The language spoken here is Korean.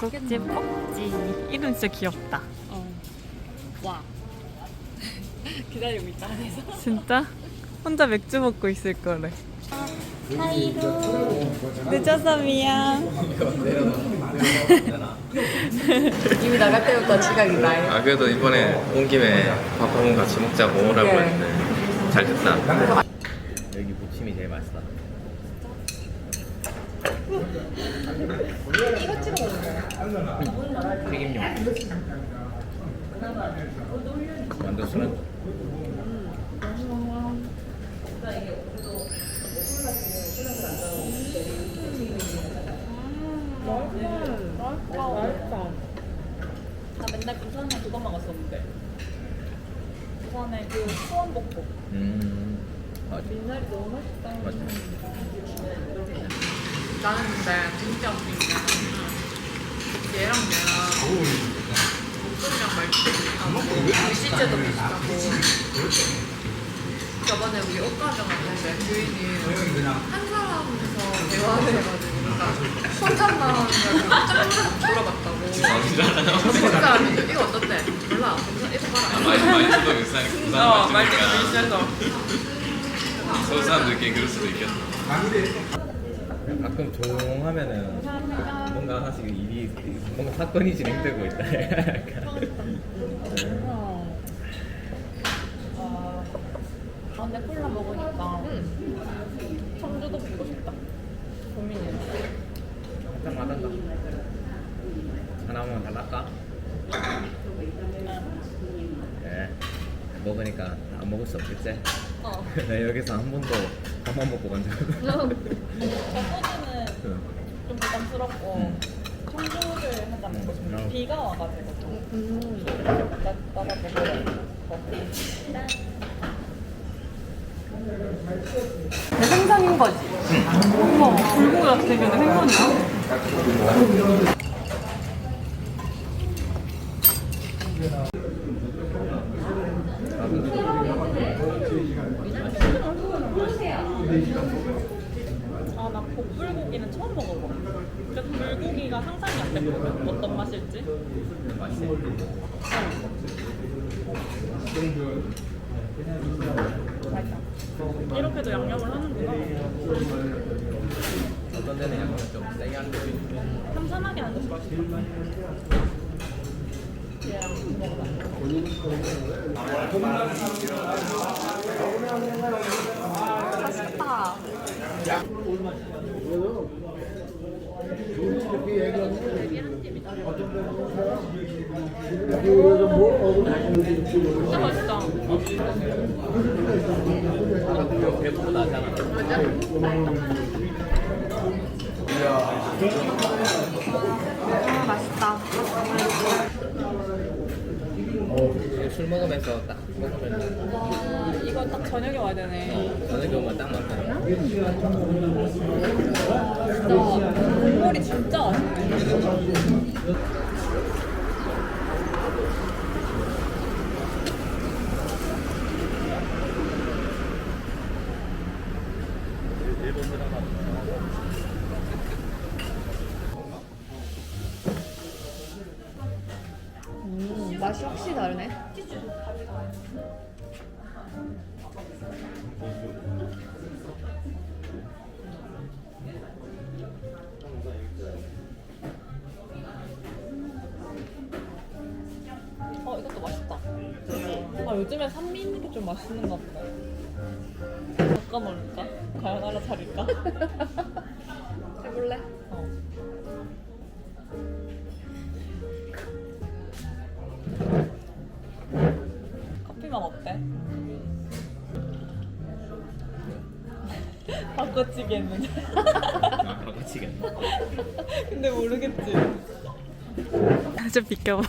닭국집 꼭지. 이름 진짜 귀엽다. 어. 와. 기다리고 있다 안에서. 진짜? 혼자 맥주 먹고 있을 거래. 늦어서 미안. 이미 나갈 때부터 지각이다. 아 그래도 이번에 온 김에 밥한번 같이 먹자고 오라고 그래. 했는데 잘 됐다 여기 무침이 제일 맛있다 이거 찍어 먹는 튀김용 완전 순한 맛있다. 맛있다. 나 맨날 부산에 그거 먹었었는데. 부산에 그 수원복복. 음 맞아 민날이 너무 맛있다. 맞아 나는 근데 진짜 웃긴 게 얘랑 얘랑 목소리랑 말투랑 글씨체도 비슷하고. 저번에 우리 옷가정 갔는데 주인이 한 사람에서 대화를 해가지고 그러니까 혼잣말 하는 걸 깜짝 놀라서 물어봤다고. 진짜? 이거 어떻대? 몰라. 이거 봐라. 부산 어, 말투니까 말투가 비슷해서. 서울 사람들끼리 그럴 수도 있겠다 가끔 조용하면은 뭔가 사실 일이 뭔가 사건이 진행되고 있다 아, 근데 콜라 먹으니까 청주도 보고 싶다. 고민이야. 한잔 마단다 하나만 달랄까? 네 먹으니까 안 먹을 수 없겠지? 어. 나 여기서 한 번도 밥만 먹고 간적 없어 저번에는 좀 부담스럽고 청주를 한잔 먹고 싶은데 음. 비가 와가지고 좀 나, 나가 먹고 내 생각인 거지. 어머, 불고기 같은 게 생선이야? 아, 나 복불고기는 처음 먹어봐. 근데 불고기가 상상이 안 됐거든. 어떤 맛일지. 맛있어. 이렇게도 양념을 하는구나. 어떤 데는 약간 좀 세게 하는 데도 있고 삼삼하게 하는 것이 맛있다. 먹어봐. 맛있다. 나잖아 아, 맛있다. 술 먹으면서 딱 먹으면 와, 이거 딱 저녁에 와야 되네. 저녁에 오면 딱 맞다 진짜 국물이 진짜 맛있네. 음, 맛이 확실히 다르네. 어, 이것도 맛있다. 아, 요즘에 산미 있는 게 좀 맛있는가 보다. 바꿔 먹을까? 과연 하나 차릴까? 해볼래? 어. 커피만 어때? 바꿔치기 했는데. 아 바꿔치겠네 근데 모르겠지. 좀 비켜봐.